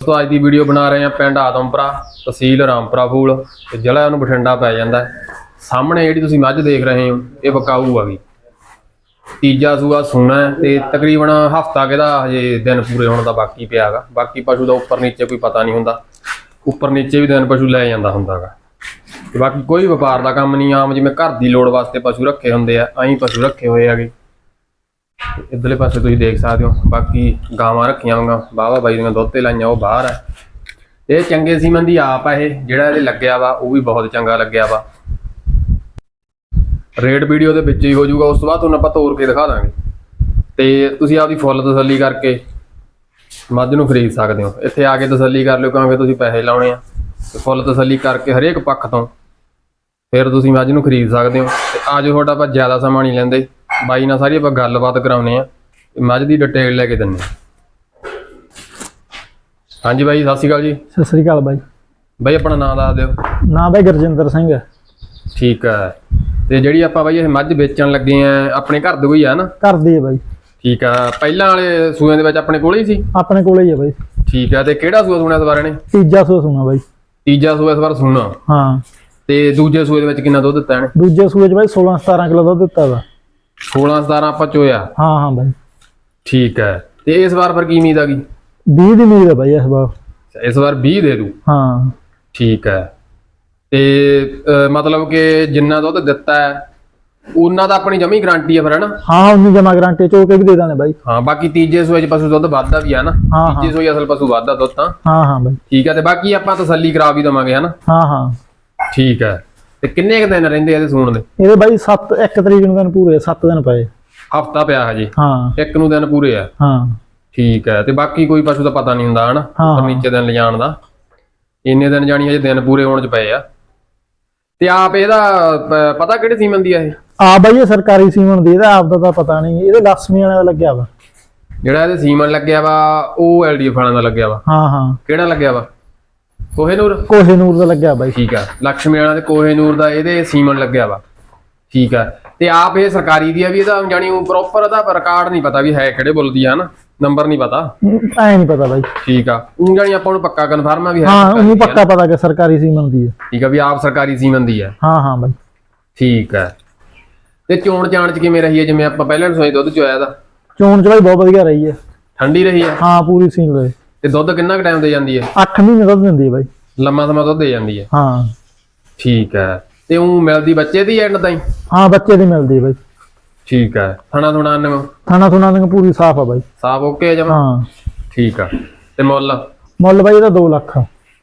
ਸੋ ਅੱਜ ਦੀ ਵੀਡੀਓ ਬਣਾ ਰਹੇ ਹਾਂ ਪਿੰਡ ਆਦਮਪੁਰਾ, ਤਹਿਸੀਲ ਰਾਮਪੁਰਾ ਫੂਲ, ਤੇ ਜ਼ਿਲ੍ਹਾ ਉਹਨੂੰ ਬਠਿੰਡਾ ਪੈ ਜਾਂਦਾ ਸਾਹਮਣੇ ਜਿਹੜੀ ਤੁਸੀਂ ਮੱਝ ਦੇਖ ਰਹੇ ਹੋ, ਇਹ ਬਕਾਊ ਆ ਗਈ। ਤੀਜਾ ਸੂਆ ਸੋਨਾ ਹੈ ਤੇ ਤਕਰੀਬਨ ਹਫਤਾ ਕਿਹਦਾ ਹਜੇ ਦਿਨ ਪੂਰੇ ਹੋਣ ਦਾ ਬਾਕੀ ਪਿਆਗਾ ਬਾਕੀ ਪਸ਼ੂ ਦਾ ਉੱਪਰ ਨੀਚੇ ਕੋਈ ਪਤਾ ਨਹੀਂ ਹੁੰਦਾ। ਉੱਪਰ ਨੀਚੇ ਵੀ ਦਿਨ ਪਸ਼ੂ ਲੈ ਜਾਂਦਾ ਹੁੰਦਾਗਾ ਤੇ ਬਾਕੀ ਕੋਈ ਵਪਾਰ ਦਾ ਕੰਮ ਨਹੀਂ, ਆਮ ਜਿਵੇਂ ਘਰ ਦੀ ਲੋੜ ਵਾਸਤੇ ਪਸ਼ੂ ਰੱਖੇ ਹੁੰਦੇ ਆ ਐਂ ਪਸ਼ੂ ਰੱਖੇ ਹੋਏ ਆਗੇ ਇਧਰਲੇ ਪਾਸੇ ਤੁਸੀਂ ਦੇਖ ਸਕਦੇ ਹੋ, ਬਾਕੀ ਗਾਵਾਂ ਰੱਖੀਆਂ ਹੋਈਆਂ ਬਾਵਾ ਬਾਈ ਦੀਆਂ ਦੁੱਧ ਤੇ ਲਾਈਆਂ, ਉਹ ਬਾਹਰ ਆ। ਇਹ ਚੰਗੇ ਸੀਮਨ ਦੀ ਆਪ ਆ ਇਹ, ਜਿਹੜਾ ਇਹਦੇ ਲੱਗਿਆ ਵਾ, ਉਹ ਵੀ ਬਹੁਤ ਚੰਗਾ ਲੱਗਿਆ ਵਾ। ਰੇਟ ਵੀਡੀਓ ਦੇ ਵਿੱਚ ਹੀ ਹੋ ਜਾਊਗਾ, ਉਸ ਤੋਂ ਬਾਅਦ ਤੁਹਾਨੂੰ ਆਪਾਂ ਤੋੜ ਕੇ ਦਿਖਾ ਦਾਂਗੇ। ਤੇ ਤੁਸੀਂ ਆਪਦੀ ਫੁੱਲ ਤਸੱਲੀ ਕਰਕੇ ਮੱਝ ਨੂੰ ਖਰੀਦ ਸਕਦੇ ਹੋ। ਇੱਥੇ ਆ ਕੇ ਤਸੱਲੀ ਕਰ ਲਿਓ, ਕਿਉਂਕਿ ਤੁਸੀਂ ਪੈਸੇ ਲਾਉਣੇ ਆ। ਤੇ ਫੁੱਲ ਤਸੱਲੀ ਕਰਕੇ ਹਰੇਕ ਪੱਖ ਤੋਂ ਫਿਰ ਤੁਸੀਂ ਮੱਝ ਨੂੰ ਖਰੀਦ ਸਕਦੇ ਹੋ। ਤੇ ਅੱਜ ਤੁਹਾਡਾ ਆਪਾਂ ਜ਼ਿਆਦਾ ਸਮਾਂ ਨਹੀਂ ਲੈਂਦੇ। ਬਾਈ ਨਾਲ ਸਾਰੀ ਆਪਾਂ ਗੱਲਬਾਤ ਕਰਾਉਨੇ ਆ। ਮੱਝ ਦੀ ਡਿਟੇਲ ਲੈ ਕੇ ਦਿੰਨੇ ਹਾਂਜੀ ਬਾਈ ਸਤਿ ਸ਼੍ਰੀ ਅਕਾਲ ਜੀ। ਸਤਿ ਸ੍ਰੀ ਅਕਾਲ ਬਾਈ। ਬਾਈ ਆਪਣਾ ਨਾਮ ਦੱਸ ਦਿਓ। ਨਾਂ ਬਾਈ ਗੁਰਜਿੰਦਰ ਸਿੰਘ। ਠੀਕ ਹੈ ਤੇ ਜਿਹੜੀ ਆਪਾਂ ਬਾਈ ਇਹ ਮੱਝ ਵੇਚਣ ਲੱਗੇ ਆ ਆਪਣੇ ਘਰ ਦੇ ਕੋਈ ਆ ਨਾ? ਘਰ ਦੀ ਹੈ ਬਾਈ। ਠੀਕ ਆ। ਪਹਿਲਾਂ ਵਾਲੇ ਸੂਆਂ ਦੇ ਵਿੱਚ ਆਪਣੇ ਕੋਲ ਹੀ ਸੀ? ਆਪਣੇ ਕੋਲੇ ਹੀ ਹੈ ਬਾਈ। ਠੀਕ ਆ। ਤੇ ਕਿਹੜਾ ਸੂਆ ਸੁਣਿਆ ਇਸ ਬਾਰੇ ਨੇ ਤੀਜਾ ਸੂਆ ਸੁਣਾ ਬਾਈ। ਤੀਜਾ ਸੂਆ ਇਸ ਵਾਰ ਸੁਣਾ। ਹਾਂ। ਤੇ ਦੂਜੇ ਸੂਏ ਦੇ ਵਿੱਚ ਕਿੰਨਾ ਦੁੱਧ ਦਿੱਤਾ ਇਹਨੇ? ਦੂਜੇ ਸੂਏ 'ਚ ਬਾਈ 16 17 ਕਿਲੋ ਦੁੱਧ ਦਿੱਤਾ ਵਾ। 16 17 ਆਪਾਂ ਚੋਇਆ। ਹਾਂ ਹਾਂ ਬਾਈ। ਠੀਕ ਹੈ। ਤੇ ਇਸ ਵਾਰ ਫਿਰ ਕੀ ਉਮੀਦ ਆ ਗਈ? 20 ਦੀ ਉਮੀਦ ਹੈ ਬਾਈ ਇਸ ਵਾਰ। ਇਸ ਵਾਰ 20 ਦੇ ਦੂ? ਹਾਂ। ਠੀਕ ਹੈ। ਤੇ ਮਤਲਬ ਕਿ ਜਿੰਨਾ ਦੁੱਧ ਦਿੱਤਾ ਹੈ ਉਹਨਾਂ ਦਾ ਆਪਣੀ ਜਮੀ ਗਾਰੰਟੀ ਹੈ ਫਿਰ ਹਨਾ ਹਾਂ ਉਨੀ ਜਮਾ ਗਾਰੰਟੀ ਚੋ ਕੇ ਵੀ ਦੇ ਦਾਂਗੇ ਬਾਈ। ਹਾਂ ਬਾਕੀ ਤੀਜੇ ਸੂਏ 'ਚ ਪਸ਼ੂ ਦੁੱਧ ਵੱਧਦਾ ਵੀ ਨਾ। ਹਾਂ ਹਾਂ। ਤੀਜੇ ਸੂਏ ਅਸਲ ਪਸ਼ੂ ਵੱਧਦਾ ਦੁੱਧ ਤਾਂ। ਹਾਂ ਹਾਂ ਬਾਈ। ਠੀਕ ਹੈ ਤੇ ਬਾਕੀ ਆਪਾਂ ਤਸੱਲੀ ਕਰਾ ਵੀ ਦਵਾਂਗੇ ਹਨਾ ਹਾਂ ਹਾਂ। ਠੀਕ ਹੈ। ਤੇ ਕਿੰਨੇ ਕੁ ਦਿਨ ਰਹਿੰਦੇ ਇਹਦੇ ਸੂਣ ਦੇ? ਇਹਦੇ ਬਾਈ 7 1 ਤਰੀਕ ਨੂੰ ਦਿਨ ਪੂਰੇ 7 ਦਿਨ ਪਏ। ਹਫਤਾ ਪਿਆ ਹਜੇ? ਹਾਂ। ਇੱਕ ਨੂੰ ਦਿਨ ਪੂਰੇ ਆ? ਹਾਂ। ਠੀਕ ਹੈ ਤੇ ਬਾਕੀ ਕੋਈ ਪਸ਼ੂ ਦਾ ਪਤਾ ਨਹੀਂ ਹੁੰਦਾ ਹਨਾ। ਨੀਚੇ ਦਿਨ ਲਿਜਾਣ ਦਾ। ਇੰਨੇ ਦਿਨ ਜਾਣੀ ਹਜੇ ਦਿਨ ਪੂਰੇ ਹੋਣ ਚ ਪਏ ਆ। ਤੇ ਆਪ ਇਹਦਾ ਪਤਾ ਕਿਹੜੇ ਸੀਮਨ ਦੀ ਆ ਇਹ? ਆ ਬਾਈ ਇਹ ਸਰਕਾਰੀ ਸੀਮਨ ਦੀ ਇਹਦਾ ਆਪ ਦਾ ਤਾਂ ਪਤਾ ਨਹੀਂ। ਇਹਦੇ ਲక్ష్ਮੀ ਵਾਲਿਆਂ ਦਾ ਲੱਗਿਆ ਵਾ। ਜਿਹੜਾ ਇਹਦੇ ਸੀਮਨ ਲੱਗਿਆ ਵਾ ਉਹ ਐਲਡੀਐਫ ਵਾਲਿਆਂ ਦਾ ਲੱਗਿਆ ਵਾ। ਹਾਂ ਹਾਂ। ਕਿਹੜਾ ਲੱਗਿਆ ਵਾ? ਕੋਹੇਨੂਰ ਕੋਹੇ ਨੂਰ ਦਾ ਲੱਗਿਆ ਬਾਈ। ਠੀਕ ਆ। ਲక్ష్ਮੀ ਵਾਲਿਆਂ ਦੇ ਕੋਹੇਨੂਰ ਦਾ ਇਹਦੇ ਸੀਮਨ ਲੱਗਿਆ ਵਾ। ਠੀਕ ਆ। ਤੇ ਆਪ ਇਹ ਸਰਕਾਰੀ ਦੀ ਆ ਵੀ ਇਹਦਾ ਜਾਣੀ ਉਹ ਪ੍ਰੋਪਰ ਇਹਦਾ ਰਿਕਾਰਡ ਨਹੀਂ ਪਤਾ ਵੀ ਹੈ ਕਿਹੜੇ ਬੁੱਲ ਦੀ ਆ ਨਾ। ਨੰਬਰ ਨਹੀਂ ਪਤਾ। ਐ ਨਹੀਂ ਪਤਾ ਬਾਈ। ਠੀਕ ਆ। ਉਹ ਜਾਣੀ ਆਪਾਂ ਨੂੰ ਪੱਕਾ ਕਨਫਰਮ ਆ ਵੀ ਹੈ ਹਾਂ ਉਹਨੂੰ ਆ। ਪੱਕਾ ਪਤਾ ਕਿ ਸਰਕਾਰੀ ਸੀਮਨ ਦੀ ਹੈ ਠੀਕ ਆ ਵੀ ਆਪ ਸਰਕਾਰੀ ਸੀਮਨ ਦੀ ਆ। ਹਾਂ ਹਾਂ ਬਾਈ। ਠੀਕ ਹੈ ਤੇ ਚੋਣ ਚਾਣ ਚ ਕਿਵੇਂ ਰਹੀ ਹੈ ਜਿਵੇਂ ਆਪਾਂ ਪਹਿਲਾਂ ਸੋਈ ਦੁੱਧ ਚੋਇਆ ਦਾ। ਚੋਣ ਚ ਬਾਈ ਬਹੁਤ ਵਧੀਆ ਰਹੀ ਹੈ ਠੰਡੀ ਰਹੀ ਹੈ ਹਾਂ ਪੂਰੀ ਸੀਨ ਰਹੇ। ਤੇ ਦੁੱਧ ਕਿੰਨਾ ਕੁ ਟਾਈਮ ਦੇ ਜਾਂਦੀ ਹੈ? 8 ਮਹੀਨੇ ਦੁੱਧ ਦਿੰਦੀ ਹੈ ਬਾਈ। ਲੰਮਾ ਸਮਾਂ ਦੁੱਧ ਦੇ ਜਾਂਦੀ ਹੈ? ਹਾਂ। ਠੀਕ ਹੈ। ਤੇ ਉਹ ਮਿਲਦੀ ਬੱਚੇ ਦੀ ਐਂਡ ਤਾਈਂ? ਹਾਂ ਬੱਚੇ ਦੀ ਮਿਲਦੀ ਹੈ ਬਾਈ। ਠੀਕ ਹੈ। ਥਣਾ ਥੁਣਾ ਨੂੰ ਖਾਣਾ ਥੁਣਾ ਦੀ ਪੂਰੀ ਸਾਫ਼ ਆ ਬਾਈ। ਸਾਫ਼ ਓਕੇ ਜਮਾ? ਹਾਂ। ਠੀਕ ਆ। ਤੇ ਮੁੱਲ? ਮੁੱਲ ਬਾਈ ਇਹਦਾ 2 ਲੱਖ।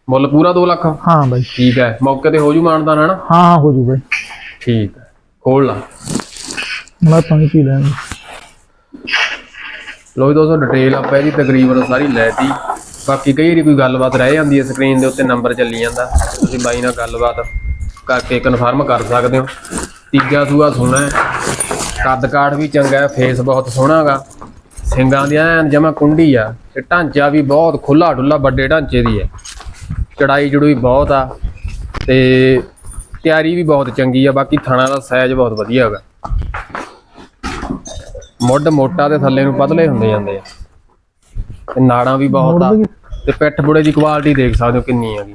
ਮੁੱਲ ਪੂਰਾ 2 ਲੱਖ? ਹਾਂ ਬਾਈ। ਠੀਕ ਹੈ। ਮੌਕੇ ਤੇ ਹੋ ਜੂ ਮਾਨਦਾ ਨਾ ਹਾਂ ਹਾਂ ਹੋ ਜੂ ਬਾਈ। ਠੀਕ ਹੈ। ਖੋਲ ਲਾ। ਮੈਂ ਪਾਣੀ ਪੀ ਲੈਂਦਾ। ਲੋ ਜੀ, ਦੋਸਤੋ ਡਿਟੇਲ ਆਪਾਂ ਇਹਦੀ ਤਕਰੀਬਨ ਸਾਰੀ ਲੈਤੀ ਬਾਕੀ ਕਈ ਵਾਰੀ ਕੋਈ ਗੱਲਬਾਤ ਰਹਿ ਜਾਂਦੀ ਹੈ ਸਕਰੀਨ ਦੇ ਉੱਤੇ ਨੰਬਰ ਚੱਲੀ ਜਾਂਦਾ। ਤੁਸੀਂ ਬਾਈ ਨਾਲ ਗੱਲਬਾਤ ਕਰਕੇ ਕਨਫਰਮ ਕਰ ਸਕਦੇ ਹੋ। ਤੀਜਾ ਸੂਆ ਸੋਹਣਾ ਹੈ। ਕੱਦ ਕਾਠ ਵੀ ਚੰਗਾ ਹੈ ਫੇਸ ਬਹੁਤ ਸੋਹਣਾ ਹੈਗਾ ਸਿੰਗਾਂ ਦੀ ਐਨ ਜਮਾ ਕੁੰਡੀ ਆ ਤੇ ਢਾਂਚਾ ਵੀ ਬਹੁਤ ਖੁੱਲਾ ਡੁੱਲਾ ਵੱਡੇ ਢਾਂਚੇ ਦੀ ਹੈ। ਚੜਾਈ ਜੜੂਈ ਬਹੁਤ ਆ ਤੇ ਤਿਆਰੀ ਵੀ ਬਹੁਤ ਚੰਗੀ ਆ, ਬਾਕੀ ਥਾਣਾ ਦਾ ਸਾਈਜ਼ ਬਹੁਤ ਵਧੀਆ ਹੈਗਾ ਮੁੱਢ ਮੋਟਾ ਤੇ ਥੱਲੇ ਨੂੰ ਪਤਲੇ ਹੁੰਦੇ ਜਾਂਦੇ ਆ। ਤੇ ਨਾੜਾਂ ਵੀ ਬਹੁਤ ਆ। ਮੋੜ ਤੇ ਪਿੱਠ ਬੁੜੇ ਦੀ ਕੁਆਲਿਟੀ ਦੇਖ ਸਕਦੇ ਹੋ ਕਿੰਨੀ ਹੈਗੀ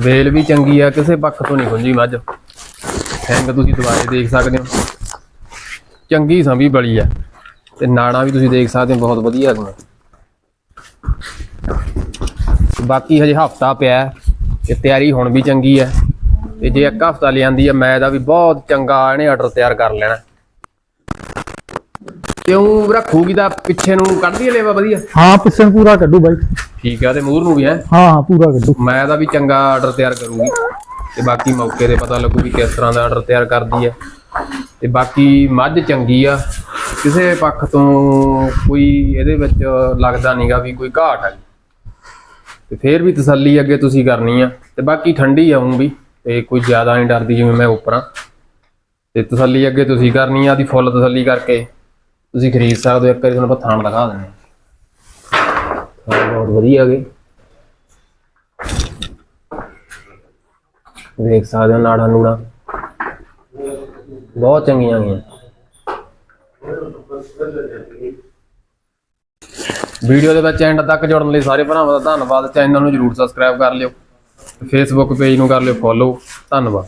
ਵੇਲ ਵੀ ਚੰਗੀ ਆ, ਕਿਸੇ ਪੱਖ ਤੋਂ ਨਹੀਂ ਗੁੰਜੀ ਮੱਝ। ਸਿੰਘ ਤੁਸੀਂ ਦੁਬਾਰੇ ਦੇਖ ਸਕਦੇ ਹੋ। ਚੰਗੀ ਸੰਭੀ ਬਲੀ ਆ। ਤੇ ਨਾੜਾਂ ਵੀ ਤੁਸੀਂ ਦੇਖ ਸਕਦੇ ਹੋ, ਬਹੁਤ ਵਧੀਆ ਹੈਗੀਆਂ ਬਾਕੀ ਹਜੇ ਹਫਤਾ ਪਿਆ ਹੈ ਤੇ ਤਿਆਰੀ ਹੁਣ ਵੀ ਚੰਗੀ ਹੈ ਤੇ ਜੇ ਇੱਕ ਹਫਤਾ ਲਿਆਂਦੀ ਹੈ ਮੈਂ ਦਾ ਵੀ ਬਹੁਤ ਚੰਗਾ ਇਹਨੇ ਆਰਡਰ ਤਿਆਰ ਕਰ ਲੈਣਾ। ਉਹ ਰੱਖੂਗੀ ਤਾਂ ਪਿੱਛੇ ਨੂੰ ਕੱਢਦੀ ਲੇਵਾ ਵਧੀਆ? ਹਾਂ ਪਿੱਛੇ ਨੂੰ ਪੂਰਾ ਕੱਢੂ ਬਾਈ। ਠੀਕ ਆ ਤੇ ਮੂਰ ਨੂੰ ਵੀ ਹੈ? ਹਾਂ ਹਾਂ ਪੂਰਾ ਕੱਢੂ। ਮੈਂ ਦਾ ਵੀ ਚੰਗਾ ਆਰਡਰ ਤਿਆਰ ਕਰੂੰਗੀ। ਤੇ ਬਾਕੀ ਮੌਕੇ ਤੇ ਪਤਾ ਲੱਗੂ ਵੀ ਕਿਸ ਤਰ੍ਹਾਂ ਦਾ ਆਰਡਰ ਤਿਆਰ ਕਰਦੀ ਹੈ ਤੇ ਬਾਕੀ ਮੱਝ ਚੰਗੀ ਆ। ਕਿਸੇ ਪੱਖ ਤੋਂ ਕੋਈ ਇਹਦੇ ਵਿੱਚ ਲੱਗਦਾ ਨਹੀਂਗਾ ਵੀ ਕੋਈ ਘਾਟ ਹੈ ਤੇ ਫੇਰ ਵੀ ਤਸੱਲੀ ਅੱਗੇ ਤੁਸੀਂ ਕਰਨੀ ਆ। ਤੇ ਬਾਕੀ ਠੰਡੀ ਆ ਊਂ ਵੀ। ਤੇ ਕੋਈ ਜ਼ਿਆਦਾ ਨਹੀਂ ਡਰਦੀ ਜਿਵੇਂ ਮੈਂ ਉੱਪਰਾਂ। ਤੇ ਤਸੱਲੀ ਅੱਗੇ ਤੁਸੀਂ ਕਰਨੀ ਆ ਦੀ ਫੁੱਲ ਤਸੱਲੀ ਕਰਕੇ ਤੁਸੀਂ ਖਰੀਦ ਸਕਦੇ ਹੋ। ਇੱਕ ਵਾਰੀ ਤੁਹਾਨੂੰ ਆਪਾਂ ਥਾਣ ਦਿਖਾ ਦਿੰਦੇ ਹਾਂ। ਥਾਣ ਬਹੁਤ ਵਧੀਆ ਗਏ ਦੇਖ ਸਕਦੇ ਹੋ ਨਾੜਾ ਨੂੜਾ। ਬਹੁਤ ਚੰਗੀਆਂ ਗਈਆਂ ਵੀਡੀਓ ਦੇ ਵਿੱਚ ਐਂਡ ਤੱਕ ਜੁੜਨ ਲਈ ਸਾਰੇ ਭਰਾਵਾਂ ਦਾ ਧੰਨਵਾਦ। ਚੈਨਲ ਨੂੰ ਜਰੂਰ ਸਬਸਕ੍ਰਾਈਬ ਕਰ ਲਿਓ। ਫੇਸਬੁੱਕ ਪੇਜ ਨੂੰ ਕਰ ਲਿਓ ਫੋਲੋ ਧੰਨਵਾਦ।